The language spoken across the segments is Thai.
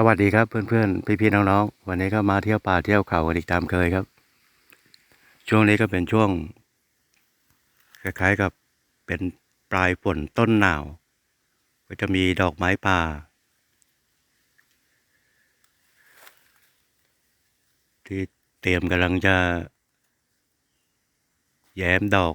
สวัสดีครับเพื่อนๆ พี่ๆน้องๆ วันนี้ก็มาเที่ยวป่าเที่ยวเขากันอีกตามเคยครับ ช่วงนี้ก็เป็นช่วง คล้ายๆกับเป็นปลายฝนต้นหนาว ก็จะมีดอกไม้ป่า ที่เตรียมกำลังจะ แย้มดอก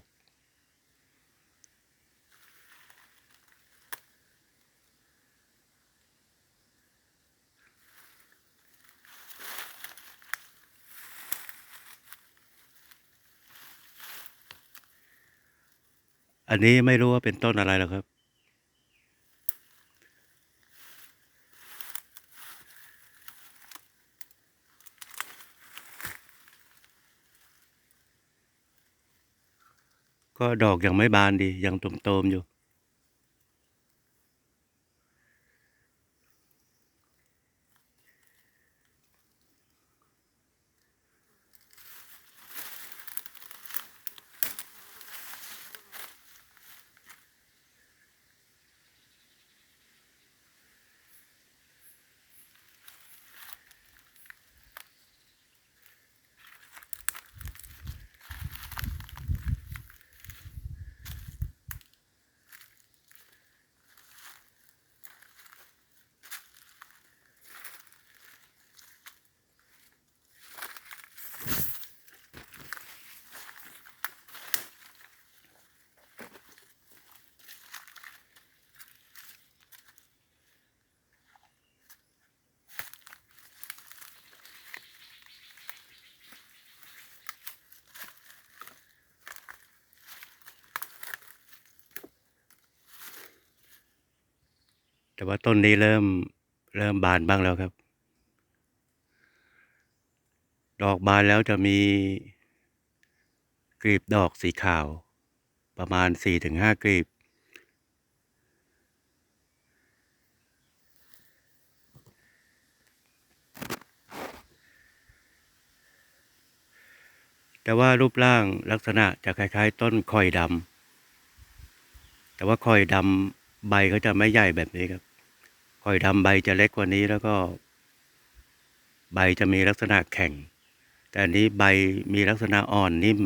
อันนี้ไม่รู้ว่าเป็นต้นอะไรหรอกครับ ก็ดอกยังไม่บานดี ยังตุ่มๆอยู่ แต่ว่าต้นนี้เริ่มเริ่มบานบ้างแล้วครับ ดอกบานแล้วจะมีกลีบดอกสีขาว ประมาณสี่ถึงห้ากลีบ แต่ว่ารูปร่างลักษณะจะคล้าย ๆ ต้นคอยดำแต่ว่าคอยดำใบเขาจะไม่ใหญ่แบบนี้ครับ คอยดำใบจะเล็กกว่านี้แล้วก็ ใบจะมีลักษณะแข็ง แต่อันนี้ใบมีลักษณะอ่อนนิ่ม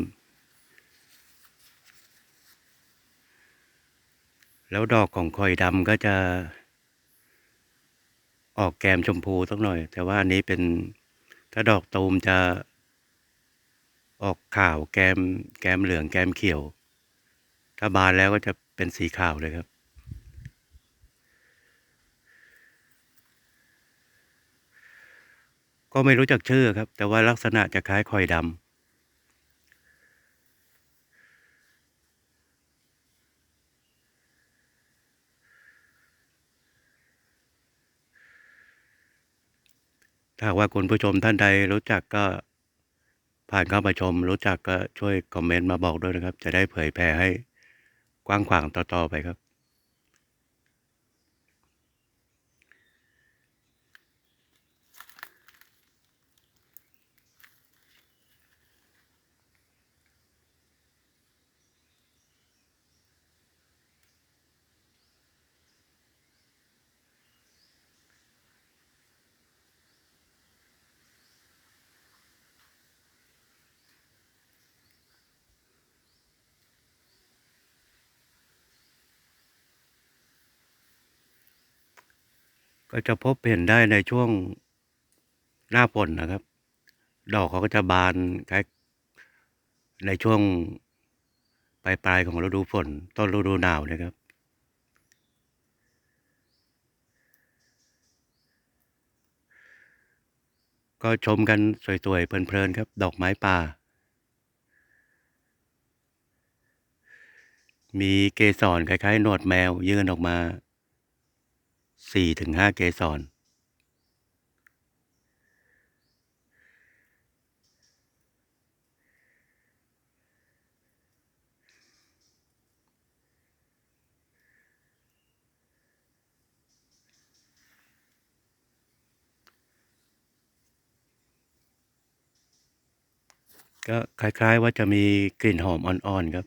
แล้วดอกของคอยดำก็จะ ออกแกมชมพูสักหน่อย แต่ว่าอันนี้เป็นถ้าดอกตูมจะออกขาวแกมแกมเหลืองแกมเขียว ถ้าบานแล้วก็จะเป็นสีขาวเลยครับ ก็ไม่รู้จักชื่อครับ แต่ว่าลักษณะจะคล้ายคอยดำถ้าว่าคุณผู้ชมท่านใดรู้จักก็ผ่านเข้ามาชม รู้จักก็ช่วยคอมเมนต์มาบอกด้วยนะครับ จะได้เผยแพร่ให้กว้างขวางต่อๆไปครับ ก็จะพบเห็นได้ในช่วงหน้าฝนนะครับ ดอกเขาก็จะบานคล้ายในช่วงปลายปลายๆของฤดูฝนต้นฤดูหนาวเนะครับ ก็ชมกันสวยๆเพลินๆครับ ดอกไม้ป่า มีเกสรคล้ายๆ หนวดแมวยื่นออกมา สี่ถึงห้าเกสรก็คล้าย ๆ ว่าจะมีกลิ่นหอมอ่อน ๆ ครับ